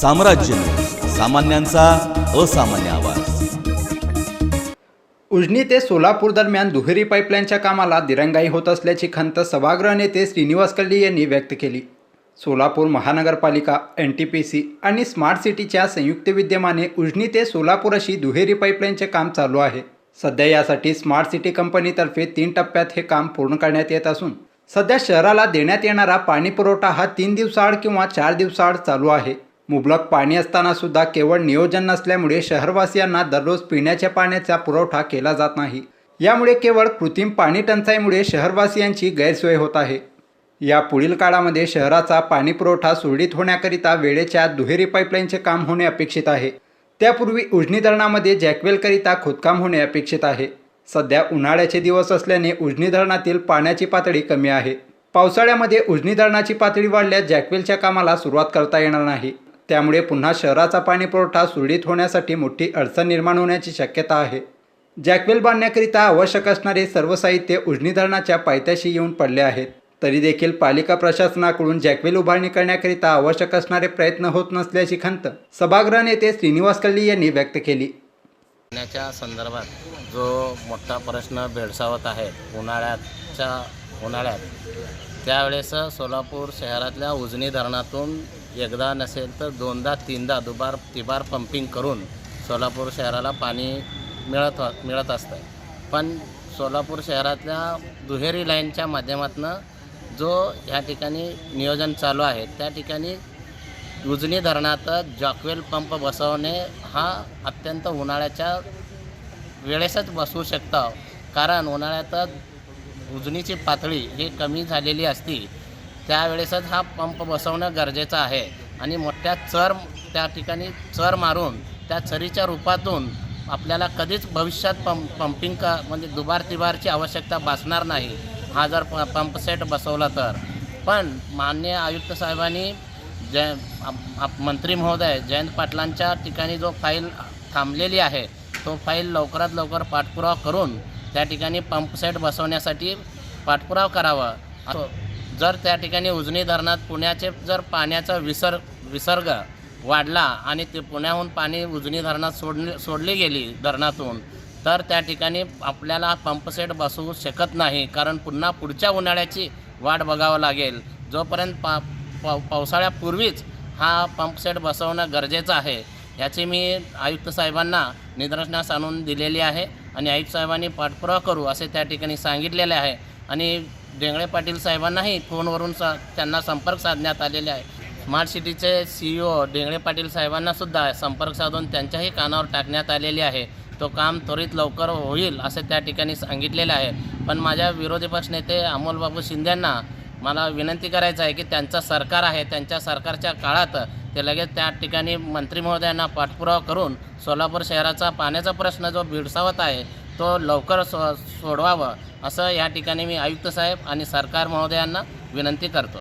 साम्राज्य सामान्यांचा असामान्य आवाज. उजनी ते सोलापूर दरम्यान दुहेरी पाईपलाईनच्या कामाला दिरंगाई होत असल्याची खंत सभागृह नेते श्रीनिवास कल्ली यांनी व्यक्त केली. सोलापूर महानगरपालिका एन टी पी सी आणि स्मार्ट सिटीच्या संयुक्त विद्यमाने उजनी ते सोलापूर अशी दुहेरी पाईपलाईनचे काम चालू आहे. सध्या यासाठी स्मार्ट सिटी कंपनीतर्फे तीन टप्प्यात हे काम पूर्ण करण्यात येत असून सध्या शहराला देण्यात येणारा पाणीपुरवठा हा तीन दिवसाआड किंवा चार दिवसाआड चालू आहे. मुबलक पाणी असताना सुद्धा केवळ नियोजन नसल्यामुळे शहरवासियांना दररोज पिण्याच्या पाण्याचा पुरवठा केला जात नाही. यामुळे केवळ कृत्रिम पाणी टंचाईमुळे शहरवासियांची गैरसोय होत आहे. या पुढील काळामध्ये शहराचा पाणी पुरवठा सुरळीत होण्याकरिता वेळेच्या दुहेरी पाईपलाईनचे काम होणे अपेक्षित आहे. त्यापूर्वी उजनी धरणामध्ये जॅकवेलकरिता खोदकाम होणे अपेक्षित आहे. सध्या उन्हाळ्याचे दिवस असल्याने उजनी धरणातील पाण्याची पातळी कमी आहे. पावसाळ्यामध्ये उजनी धरणाची पातळी वाढल्यास जॅकवेलच्या कामाला सुरुवात करता येणार नाही. त्यामुळे पुन्हा शहराचा पाणीपुरवठा सुरळीत होण्यासाठी मोठी अडचण निर्माण होण्याची शक्यता आहे. जॅकवेल बांधण्याकरिता आवश्यक असणारे सर्व साहित्य उजनी धरणाच्या पायथ्याशी येऊन पडले आहेत. तरी देखील पालिका प्रशासनाकडून जॅकवेल उभारणी करण्याकरिता आवश्यक असणारे प्रयत्न होत नसल्याची खंत सभागृह नेते श्रीनिवास कल्ली यांनी व्यक्त केली. पाण्याच्या संदर्भात जो मोठा प्रश्न भेडसावत आहे उन्हाळ्याच्या उन्हाळ्यात त्यावेळेस सोलापूर शहरातल्या उजनी धरणातून एकदा नसेल तर दोनदा तीनदा दुबार तिबार पंपिंग करून सोलापूर शहराला पाणी मिळत मिळत असतं. पण सोलापूर शहरातल्या दुहेरी लाईनच्या माध्यमातून जो ह्या ठिकाणी नियोजन चालू आहे त्या ठिकाणी उजनी धरणात जॉकवेल पंप बसवणे हा अत्यंत उन्हाळ्याच्या वेळेसच बसवू शकता. कारण उन्हाळ्यात उजनीची पातळी ही कमी झालेली असती. त्यावेळेसच हा पंप बसवणं गरजेचं आहे. आणि मोठ्या चर त्या ठिकाणी चर मारून त्या चरीच्या रूपातून आपल्याला कधीच भविष्यात पंप पंपिंग का म्हणजे दुबार तिबारची आवश्यकता भासणार नाही हा जर प पंप सेट बसवला तर. पण मान्य आयुक्त साहेबांनी जय आप- आप- मंत्री महोदय जयंत पाटलांच्या ठिकाणी जो फाईल थांबलेली आहे तो फाईल लवकरात लवकर पाठपुरावा करून त्या ठिकाणी पंपसेट बसवण्यासाठी पाठपुरावा करावा. असं जर त्या ठिकाणी उजनी धरणात पुण्याचे जर पाण्याचा विसर्ग विसर्ग वाढला आणि ते पुण्याहून पाणी उजनी धरणात सोडली सोडली गेली धरणातून तर त्या ठिकाणी आपल्याला पंपसेट बसवू शकत नाही. कारण पुन्हा पुढच्या उन्हाळ्याची वाट बघावं लागेल. जोपर्यंत पा पाव पावसाळ्यापूर्वीच हा पंपसेट बसवणं गरजेचं आहे याची मी आयुक्त साहेबांना निदर्शनास आणून दिलेली आहे आणि आयुक्त साहेबांनी पाठपुरावा करू असे त्या ठिकाणी सांगितलेले आहे. आणि डेंगळे पाटील साहेबांनाही फोनवरून सा त्यांना संपर्क साधण्यात आलेले आहे. स्मार्ट सिटीचे सी ओ डेंगळे पाटील साहेबांनासुद्धा संपर्क साधून त्यांच्याही कानावर टाकण्यात आलेले आहे. तो काम त्वरित लवकर होईल असे त्या ठिकाणी सांगितलेले आहे. पण माझ्या विरोधी पक्षनेते अमोलबाबू शिंदेंना मला विनंती करायचं आहे की त्यांचं सरकार आहे त्यांच्या सरकारच्या काळात ते लगेच त्या ठिकाणी मंत्री महोदयांना पाठपुरावा करून सोलापूर शहराचा पाण्याचा प्रश्न जो भिडसावत आहे तो लवकर सो सोडवावं. असं या ठिकाणी मी आयुक्त साहेब आणि सरकार महोदयांना विनंती करतो.